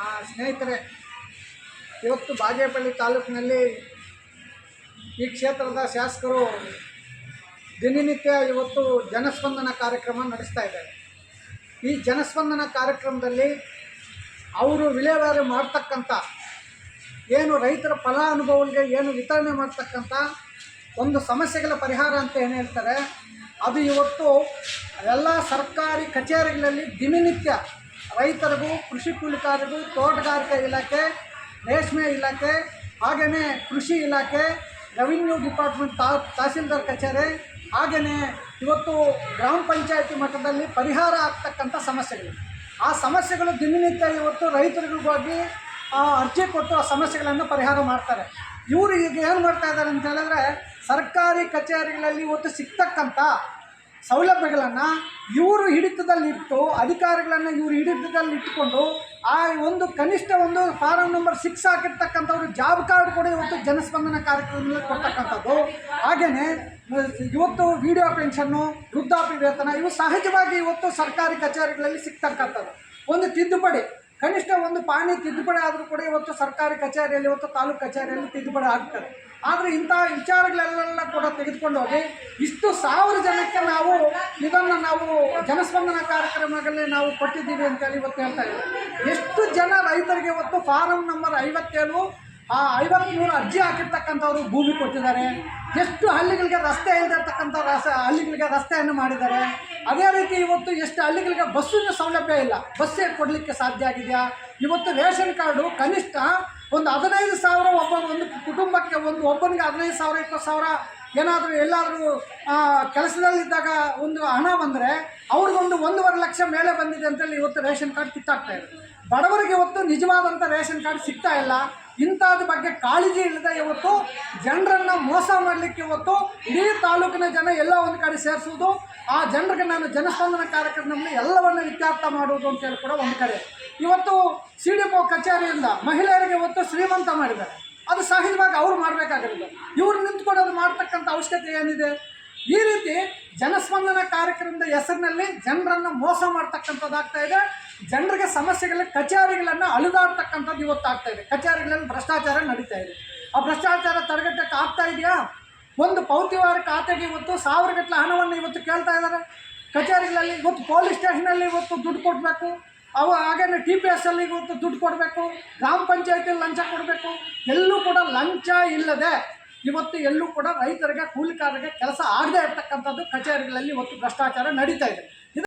ಆ, ಸ್ನೇಹಿತರೆ ಇವತ್ತು ಬಾಗೇಪಲ್ಲಿ ತಾಲೂಕಿನಲ್ಲಿ ಈ ಕ್ಷೇತ್ರದ ಶಾಸಕರು ದಿನನಿತ್ಯ ಇವತ್ತು ಜನಸ್ಪಂದನ ಕಾರ್ಯಕ್ರಮ ನಡೆಸ್ತಾ ಇದ್ದಾರೆ. ಈ ಜನಸ್ಪಂದನ ಕಾರ್ಯಕ್ರಮದಲ್ಲಿ ಅವರು ವಿಲೇವಾರಿ ಮಾಡ್ತಕ್ಕಂಥ ಏನು ರೈತರ ಫಲಾನುಭವಿಗೆ ಏನು ವಿತರಣೆ ಮಾಡ್ತಕ್ಕಂಥ ಒಂದು ಸಮಸ್ಯೆಗಳ ಪರಿಹಾರ ಅಂತ ಏನು ಹೇಳ್ತಾರೆ ಅದು ಇವತ್ತು ಎಲ್ಲ ಸರ್ಕಾರಿ ಕಚೇರಿಗಳಲ್ಲಿ ದಿನನಿತ್ಯ ರೈತರಿಗೂ, ಕೃಷಿ ಕೂಲಿಕಾರರಿಗೂ, ತೋಟಗಾರಿಕೆ ಇಲಾಖೆ, ರೇಷ್ಮೆ ಇಲಾಖೆ, ಹಾಗೆಯೇ ಕೃಷಿ ಇಲಾಖೆ, ರೆವಿನ್ಯೂ ಡಿಪಾರ್ಟ್ಮೆಂಟ್ ತಾ, ತಹಸೀಲ್ದಾರ್ ಕಚೇರಿ, ಹಾಗೆಯೇ ಇವತ್ತು ಗ್ರಾಮ ಪಂಚಾಯತಿ ಮಟ್ಟದಲ್ಲಿ ಪರಿಹಾರ ಆಗ್ತಕ್ಕಂಥ ಸಮಸ್ಯೆಗಳು. ಆ ಸಮಸ್ಯೆಗಳು ದಿನನಿತ್ಯ ಇವತ್ತು ರೈತರಿಗೋಗಿ ಅರ್ಜಿ ಕೊಟ್ಟು ಆ ಸಮಸ್ಯೆಗಳನ್ನು ಪರಿಹಾರ ಮಾಡ್ತಾರೆ. ಇವರು ಈಗ ಏನು ಮಾಡ್ತಾ ಇದ್ದಾರೆ ಅಂತ ಹೇಳಿದ್ರೆ, ಸರ್ಕಾರಿ ಕಚೇರಿಗಳಲ್ಲಿ ಇವತ್ತು ಸಿಗ್ತಕ್ಕಂಥ ಸೌಲಭ್ಯಗಳನ್ನು ಇವರು ಹಿಡಿತದಲ್ಲಿಟ್ಟು, ಅಧಿಕಾರಿಗಳನ್ನು ಇವರು ಹಿಡಿತದಲ್ಲಿ ಇಟ್ಟುಕೊಂಡು ಆ ಒಂದು ಕನಿಷ್ಠ ಒಂದು ಫಾರಂ ನಂಬರ್ ಸಿಕ್ಸ್ ಹಾಕಿರ್ತಕ್ಕಂಥವ್ರು ಜಾಬ್ ಕಾರ್ಡ್ ಕೂಡ ಇವತ್ತು ಜನಸ್ಪಂದನ ಕಾರ್ಯಕ್ರಮದಲ್ಲಿ ಕೊಡ್ತಕ್ಕಂಥದ್ದು. ಹಾಗೆಯೇ ಇವತ್ತು ವಿಡಿಯೋ ಪೆನ್ಷನ್ನು, ವೃದ್ಧಾಪ್ಯ ವೇತನ ಇವು ಸಹಜವಾಗಿ ಇವತ್ತು ಸರ್ಕಾರಿ ಕಚೇರಿಗಳಲ್ಲಿ ಸಿಗ್ತಕ್ಕಂಥದ್ದು ಒಂದು ತಿದ್ದುಪಡಿ. ಕನಿಷ್ಠ ಒಂದು ಪಾಣಿ ತಿದ್ದುಪಡಿ ಆದರೂ ಕೂಡ ಇವತ್ತು ಸರ್ಕಾರಿ ಕಚೇರಿಯಲ್ಲಿ, ಇವತ್ತು ತಾಲೂಕು ಕಚೇರಿಯಲ್ಲಿ ತಿದ್ದುಪಡಿ ಆಗ್ತದೆ. ಆದರೆ ಇಂಥ ವಿಚಾರಗಳೆಲ್ಲ ಕೂಡ ತೆಗೆದುಕೊಂಡು ಹೋಗಿ ಇಷ್ಟು ಸಾವಿರ ಜನಕ್ಕೆ ನಾವು ಇದನ್ನು ನಾವು ಜನಸ್ಪಂದನ ಕಾರ್ಯಕ್ರಮಗಳಲ್ಲಿ ನಾವು ಕೊಟ್ಟಿದ್ದೀವಿ ಅಂತೇಳಿ ಇವತ್ತು ಹೇಳ್ತಾ ಇದ್ದೀವಿ ಎಷ್ಟು ಜನ ರೈತರಿಗೆ ಇವತ್ತು ಫಾರಂ ನಂಬರ್ ಐವತ್ತೇಳು, ಆ ಐವತ್ತ್ಮೂರು ಅರ್ಜಿ ಹಾಕಿರ್ತಕ್ಕಂಥವ್ರು ಭೂಮಿ ಕೊಟ್ಟಿದ್ದಾರೆ. ಎಷ್ಟು ಹಳ್ಳಿಗಳಿಗೆ ರಸ್ತೆ ಇಲ್ಲದಿರ್ತಕ್ಕಂಥ ರಸ, ಹಳ್ಳಿಗಳಿಗೆ ರಸ್ತೆಯನ್ನು ಮಾಡಿದ್ದಾರೆ. ಅದೇ ರೀತಿ ಇವತ್ತು ಎಷ್ಟು ಹಳ್ಳಿಗಳಿಗೆ ಬಸ್ಸಿನ ಸೌಲಭ್ಯ ಇಲ್ಲ. ಬಸ್ಸೇ ಕೊಡಲಿಕ್ಕೆ ಸಾಧ್ಯ ಆಗಿದೆಯಾ? ಇವತ್ತು ರೇಷನ್ ಕಾರ್ಡು ಕನಿಷ್ಠ ಒಂದು ಹದಿನೈದು ಸಾವಿರ ಒಬ್ಬ ಒಂದು ಕುಟುಂಬಕ್ಕೆ ಒಂದು ಒಬ್ಬನಿಗೆ ಹದಿನೈದು ಸಾವಿರ, ಇಪ್ಪತ್ತು ಸಾವಿರ ಏನಾದರೂ ಎಲ್ಲಾದರೂ ಕೆಲಸದಲ್ಲಿದ್ದಾಗ ಒಂದು ಹಣ ಬಂದರೆ ಅವ್ರಿಗೊಂದು ಒಂದೂವರೆ ಲಕ್ಷ ಮೇಲೆ ಬಂದಿದೆ ಅಂತೇಳಿ ಇವತ್ತು ರೇಷನ್ ಕಾರ್ಡ್ ಕಿತ್ತಾಗ್ತಾ ಇದೆ. ಬಡವರಿಗೆ ಇವತ್ತು ನಿಜವಾದಂಥ ರೇಷನ್ ಕಾರ್ಡ್ ಸಿಗ್ತಾ ಇಲ್ಲ. ಇಂಥದ್ರ ಬಗ್ಗೆ ಕಾಳಜಿ ಇಲ್ಲದೆ ಇವತ್ತು ಜನರನ್ನು ಮೋಸ ಮಾಡಲಿಕ್ಕೆ ಇವತ್ತು ಇಡೀ ತಾಲೂಕಿನ ಜನ ಎಲ್ಲ ಒಂದು ಕಡೆ ಸೇರಿಸುವುದು ಆ ಜನರಿಗೆ ನಾನು ಜನಸ್ಪಂದನ ಕಾರ್ಯಕ್ರಮದಲ್ಲಿ ಎಲ್ಲವನ್ನು ಇತ್ಯರ್ಥ ಮಾಡುವುದು ಅಂತೇಳಿ ಕೂಡ ಒಂದು ಕಡೆ ಇವತ್ತು ಸಿ ಡಿ ಪೋ ಕಚೇರಿಯಿಂದ ಮಹಿಳೆಯರಿಗೆ ಇವತ್ತು ಶ್ರೀಮಂತ ಮಾಡಿದ್ದಾರೆ. ಅದು ಸಹಜವಾಗಿ ಅವ್ರು ಮಾಡಬೇಕಾಗಿರೋದು. ಇವ್ರು ಅದು ಮಾಡ್ತಕ್ಕಂಥ ಅವಶ್ಯಕತೆ ಏನಿದೆ? ಈ ರೀತಿ ಜನಸ್ಪಂದನ ಕಾರ್ಯಕ್ರಮದ ಹೆಸರಿನಲ್ಲಿ ಜನರನ್ನು ಮೋಸ ಮಾಡ್ತಕ್ಕಂಥದ್ದಾಗ್ತಾ ಇದೆ. ಜನರಿಗೆ ಸಮಸ್ಯೆಗಳ, ಕಚೇರಿಗಳನ್ನು ಅಳಿದಾಡ್ತಕ್ಕಂಥದ್ದು ಇವತ್ತು ಆಗ್ತಾ ಇದೆ. ಕಚೇರಿಗಳಲ್ಲಿ ಭ್ರಷ್ಟಾಚಾರ ನಡೀತಾ ಇದೆ. ಆ ಭ್ರಷ್ಟಾಚಾರ ತಡೆಗಟ್ಟಕ್ಕೆ ಆಗ್ತಾ ಇದೆಯಾ? ಒಂದು ಪೌತಿವಾರ ಖಾತೆಗೆ ಇವತ್ತು ಸಾವಿರ ಗಟ್ಟಲೆ ಹಣವನ್ನು ಇವತ್ತು ಕೇಳ್ತಾ ಇದ್ದಾರೆ. ಕಚೇರಿಗಳಲ್ಲಿ ಇವತ್ತು ಪೊಲೀಸ್ ಸ್ಟೇಷನಲ್ಲಿ ಇವತ್ತು ದುಡ್ಡು ಕೊಡಬೇಕು. ಅವು ಹಾಗೇನೆ ಟಿ ಪಿ ಎಸ್ ಅಲ್ಲಿ ಇವತ್ತು ದುಡ್ಡು ಕೊಡಬೇಕು. ಗ್ರಾಮ ಪಂಚಾಯತಿಯಲ್ಲಿ ಲಂಚ ಕೊಡಬೇಕು. ಎಲ್ಲೂ ಕೂಡ ಲಂಚ ಇಲ್ಲದೆ ಇವತ್ತು ಎಲ್ಲೂ ಕೂಡ ರೈತರಿಗೆ ಕೂಲಿಕಾರರಿಗೆ ಕೆಲಸ ಆಗದೇ ಇರ್ತಕ್ಕಂಥದ್ದು ಕಚೇರಿಗಳಲ್ಲಿ ಇವತ್ತು ಭ್ರಷ್ಟಾಚಾರ ನಡೀತಾ ಇದೆ.